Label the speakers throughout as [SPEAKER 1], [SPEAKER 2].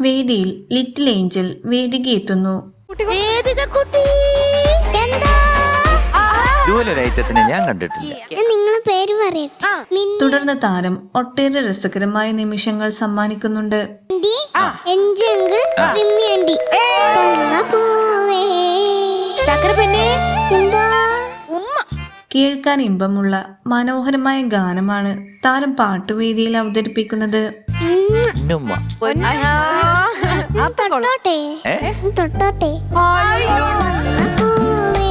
[SPEAKER 1] വേദിയിൽ little Angel വേദികയെത്തുന്നു.
[SPEAKER 2] വേദിക കുട്ടി. എന്താ?
[SPEAKER 3] ഇതുപോലെ ഞാൻ കണ്ടിട്ടില്ല.
[SPEAKER 2] നിങ്ങളെ പേര് പറയട്ടെ. മിന്നി.
[SPEAKER 1] തുടർന്ന് താരം ഒട്ടേറെ രസകരമായ നിമിഷങ്ങൾ സമ്മാനിക്കുന്നുണ്ട്. കേൾക്കാൻ ഇമ്പമുള്ള മനോഹരമായ ഗാനമാണ് താരം പാട്ടുവേദിയിൽ അവതരിപ്പിക്കുന്നത്.
[SPEAKER 3] ഇന്നുമ്മ
[SPEAKER 2] തൊട്ടോട്ടെ
[SPEAKER 3] ഏ?
[SPEAKER 2] തൊട്ടോട്ടെ. പൂവേ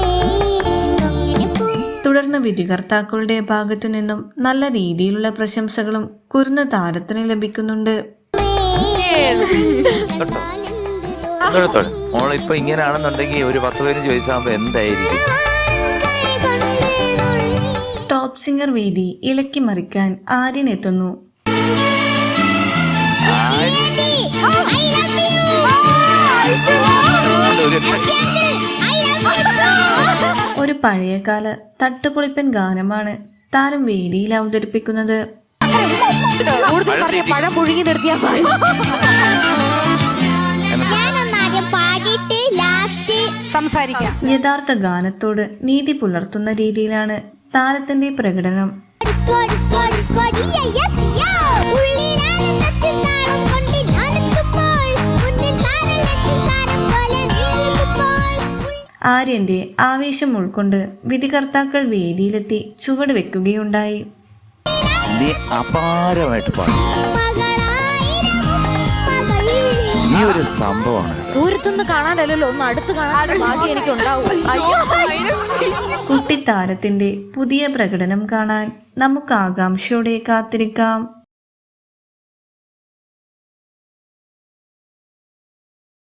[SPEAKER 2] അങ്ങനെ പൂ
[SPEAKER 1] തുടർന്ന് വിധികർത്താക്കളുടെ ഭാഗത്തു നിന്നും നല്ല രീതിയിലുള്ള പ്രശംസകളും കുരുന്ന താരത്തിന് ലഭിക്കുന്നുണ്ട്.
[SPEAKER 3] മോളിപ്പോ ഇങ്ങനെയാണെന്നുണ്ടെങ്കിൽ ഒരു പത്ത് പതിനഞ്ച് വയസ്സാകുമ്പോ എന്തായിരിക്കും?
[SPEAKER 1] ടോപ്പ് സിംഗർ വേദി ഇളക്കി മറിക്കാൻ ആര്യൻ എത്തുന്നു.
[SPEAKER 3] ഒരു
[SPEAKER 1] ഒരു പഴയകാല തട്ടുപൊളിപ്പൻ ഗാനമാണ് താരം വേദിയിൽ അവതരിപ്പിക്കുന്നത്.
[SPEAKER 4] പഴം പുഴുങ്ങി സംസാരിക്കാം.
[SPEAKER 1] യഥാർത്ഥ ഗാനത്തോട് നീതി പുലർത്തുന്ന രീതിയിലാണ് താരത്തിന്റെ പ്രകടനം. ആര്യന്റെ ആവേശം ഉൾക്കൊണ്ട് വിധികർത്താക്കൾ വേദിയിലെത്തി ചുവട് വെക്കുകയുണ്ടായി.
[SPEAKER 3] നീ അപാരമായിട്ട് നീ ഒരു സംഭവമാണ്.
[SPEAKER 4] ദൂരത്തുനിന്ന് കാണാനല്ലല്ലോ ഒന്ന് അടുത്ത് കാണാൻ ഭാഗ്യം എനിക്ക് ഉണ്ടാവും അയ്യോ
[SPEAKER 1] കുട്ടിത്താരത്തിന്റെ പുതിയ പ്രകടനം കാണാൻ നമുക്ക് ആകാംക്ഷയോടെ കാത്തിരിക്കാം.